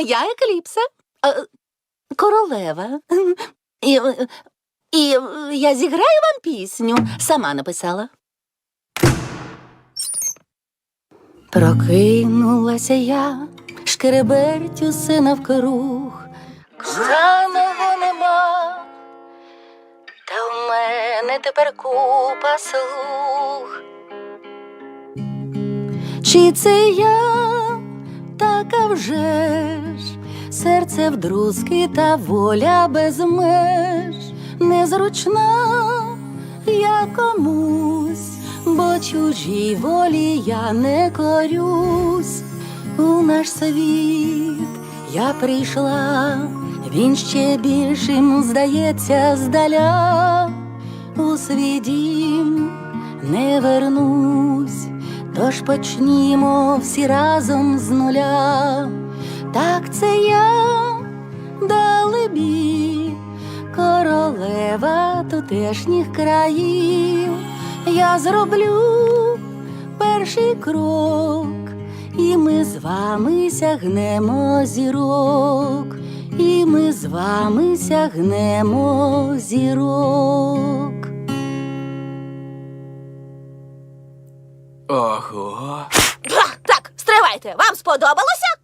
Я Екліпса, королева. І, і я зіграю вам пісню. Сама написала. Прокинулася я, шкереберть усе навкруг. Коханого нема, та в мене тепер купа слуг. Чи це я така вже ж, серце вдрузки та воля без меж, незручна я комусь, бо чужій волі я не корюсь. У наш світ я прийшла, він ще більшим здається здаля, у свій дім не вернусь, тож почнімо всі разом з нуля. Так це я далебі, королева тутешніх країв. Я зроблю перший крок, і ми з вами сягнемо зірок, і ми з вами сягнемо зірок. Ого. Так, стривайте, вам сподобалося?